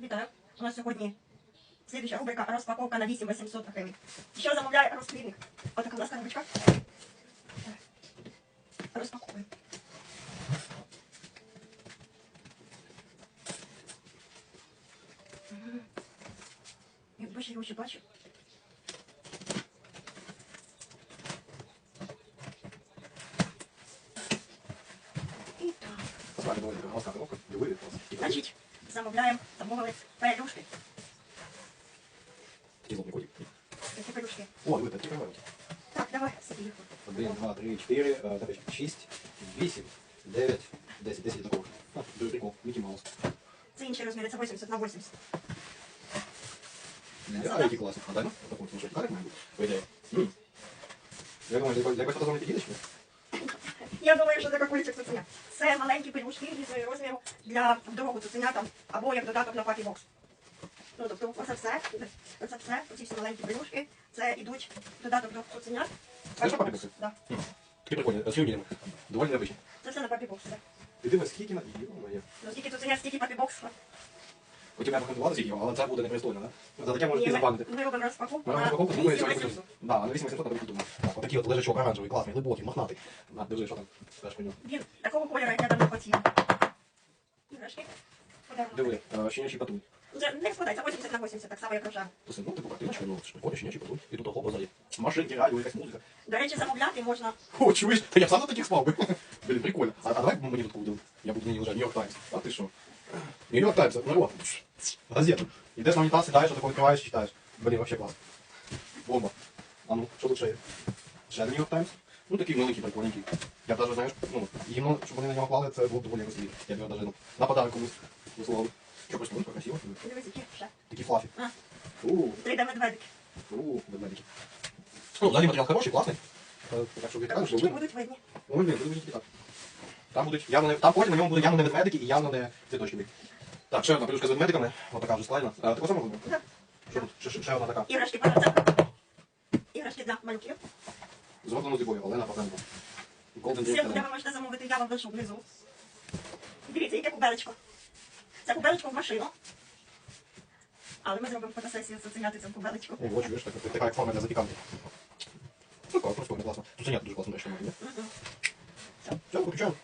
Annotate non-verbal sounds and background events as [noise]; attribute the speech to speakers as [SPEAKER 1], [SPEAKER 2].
[SPEAKER 1] Вітаю. У нас сьогодні слідуюча рубрика розпаковка на 8800 гривень. Що замовляє розплідник? Отака у нас коробочка. Розпаковуємо. Мгм. Якби ще я очі бачу. І так.
[SPEAKER 2] Насправді доволі така громадська коробка, дивили нас.
[SPEAKER 1] Значить, замовляємо, замовили пелюшки.
[SPEAKER 2] Такі злобні котик.
[SPEAKER 1] Такі пелюшки.
[SPEAKER 2] О, диви, такі приймають.
[SPEAKER 1] Так, давай собі їх.
[SPEAKER 2] Один, два, три, чотири, е, так, шість, вісім, дев'ять, десять, десять такого. А, дуже прикол, Мікі Маус.
[SPEAKER 1] Це інші розміри, це 80 на 80.
[SPEAKER 2] А, які класні. А дай ну, отаку, тому що карик має бути, по ідеї. М. Я думаю, для якось фотозони підійдеш? ні?
[SPEAKER 1] Я думаю, що це кульчик цуценя. Це маленькі пелюшки різної розміру для вдового цуценята або як додаток на папі бокс. Ну, тобто, оце все, оце все, оці всі маленькі пелюшки, це ідуть в додаток до цуценят.
[SPEAKER 2] Це ж папі бокси? М. Такі прикольні, з фільмів. Доволі необичні.
[SPEAKER 1] Це все на папі бокс. Да.
[SPEAKER 2] І дивись, скільки на...
[SPEAKER 1] Ну, скільки цуценят, стільки папі бокс.
[SPEAKER 2] Хотів я поконтролювати скільки, але це буде непристойно, да? За таке можуть і
[SPEAKER 1] Ні,
[SPEAKER 2] забанити.
[SPEAKER 1] ми, робимо розпаковку
[SPEAKER 2] Ми робимо розпаковку, думаю, що
[SPEAKER 1] 8800.
[SPEAKER 2] Да, на 8800 треба думати. Так, отакий от лежачок оранжевий, класний, глибокий, мохнатий. На, дивись, що там. Скажеш по ньому.
[SPEAKER 1] Він такого кольору, як я давно хотів. Іграшки.
[SPEAKER 2] Диви, е, щенячий патруль.
[SPEAKER 1] Вже не складається 80 на 80, так само, як рожа.
[SPEAKER 2] Це, ну, типу картиночка, ну, прикольно, щенячий патруль. І тут охопа ззаді. Машинки, радіо, якась музика.
[SPEAKER 1] До речі, замовляти можна
[SPEAKER 2] О, чуєш? Та я сам на таких спав би. Блін, прикольно. А, а давай мені тут будемо. Я буду мені лежати. Нью-Йорк Таймс. А ти що? Нью-Йорк Таймс, ну от. Газета. Ідеш на унітаз, сідаєш, отако відкриваєш, читаєш. Блін, вообще клас. Бомба. А ну, ще є? Ще Нью-Йорк Таймс? Ну такий маленький, прикольненький. Я даже, знаєш, ну, гімно, щоб вони на нього клали, це було б доволі розлів. Я б його даже, ну, на подарок комусь висловив. Що, просто ну, красиво.
[SPEAKER 1] Дивись, які ще.
[SPEAKER 2] Такі флафі.
[SPEAKER 1] А.
[SPEAKER 2] Ууу.
[SPEAKER 1] 3D медведики.
[SPEAKER 2] Ууу, ведмедики. Ну, взагалі матеріал хороший, класний. Е, Так що що
[SPEAKER 1] Ручки
[SPEAKER 2] видно.
[SPEAKER 1] будуть видні.
[SPEAKER 2] Ой, блін, будуть так. Там будуть явно там потім на ньому будуть явно не ведмедики і явно не цвіточки. Так, ще одна пелюшка з ведмедиками. Ось така вже складена. А, таку саму робимо?
[SPEAKER 1] Так.
[SPEAKER 2] Що тут? Ще, ще, ще одна така.
[SPEAKER 1] Іграшки подарунок. [clears throat] Іграшки для малюків.
[SPEAKER 2] Зроблено з любов'ю, Олена Павленко. Golden Dream
[SPEAKER 1] Ссылку, ви можете замовити, я вам лишу внизу. Дивіться, яке кубелечко. Це кубелечко в машину. Але ми зробимо фотосесію з заценяти це кубелечко.
[SPEAKER 2] О, чуєш, така, така як форма для запіканки. Прикольно, прикольно, класно. Тут синят дуже класно, що.
[SPEAKER 1] Мгм.
[SPEAKER 2] Все, виключаємо.